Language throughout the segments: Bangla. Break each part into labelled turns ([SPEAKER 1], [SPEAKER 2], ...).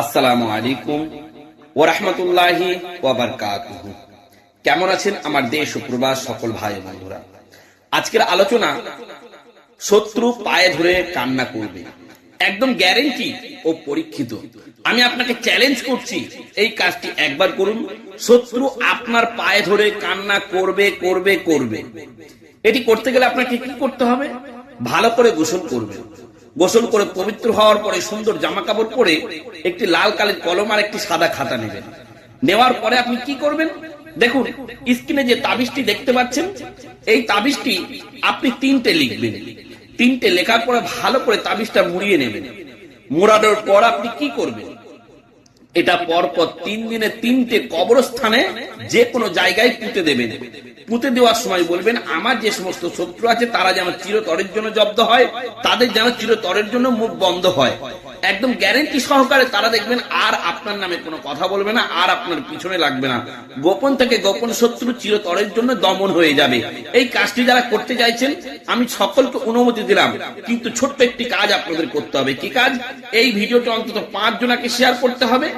[SPEAKER 1] আসসালামু আলাইকুম ও রহমতুল্লাহি কেমন আছেন আমার দেশ ও প্রবাস সকল ভাই বন্ধুরা? আজকের আলোচনা শত্রু পায়ে ধরে কান্না করবে। একদম গ্যারেন্টি ও পরীক্ষিত। আমি আপনাকে চ্যালেঞ্জ করছি, এই কাজটি একবার করুন। শত্রু আপনার পায়ে ধরে কান্না করবে করবে করবে। এটি করতে গেলে আপনাকে কি করতে হবে? ভালো করে গোসল করবেন। গোসল করে পবিত্র হওয়ার পরে সুন্দর জামা কাপড় পরে একটি লাল কালের কলম আর একটি সাদা খাতা নেবেন। নেওয়ার পরে আপনি কি করবেন? দেখুন, স্ক্রিনে যে তাবিজটি দেখতে পাচ্ছেন, এই তাবিজটি আপনি তিনটে লিখবেন। তিনটে লেখার পরে ভালো করে তাবিজটা মুড়িয়ে নেবেন। মুড়ানোর পর আপনি কি করবেন? এটা পরপর তিন দিনে তিনটে কবরস্থানে যে কোনো জায়গায় পুঁতে দেবেন। পুঁতে দেওয়ার সময় বলবেন, আমার যে সমস্ত শত্রু আছে, তারা যেন চিরতরের জন্য জব্দ হয়, তাদের যেন চিরতরের জন্য মুখ বন্ধ হয়। একদম গ্যারেন্টি সহকারে তারা দেখবেন আর আপনার নামে কোনো কথা বলবে না, আর আপনার পিছনে লাগবে না। গোপন থেকে গোপন শত্রু চিরতরের জন্য দমন হয়ে যাবে। এই কাজটি যারা করতে চাইছেন, আমি সকলকে অনুমতি দিলাম। কিন্তু ছোট্ট একটি কাজ আপনাদের করতে হবে। কি কাজ? এই ভিডিওটা অন্তত পাঁচ জনাকে শেয়ার করতে হবে,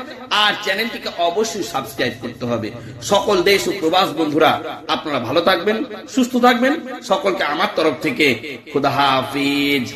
[SPEAKER 1] আর চ্যানেলটিকে অবশ্যই সাবস্ক্রাইব করতে হবে। সকল দেশ ও প্রবাস বন্ধুরা, আপনারা ভালো থাকবেন, সুস্থ থাকবেন। সকলকে আমার তরফ থেকে খুদা হাফিজ।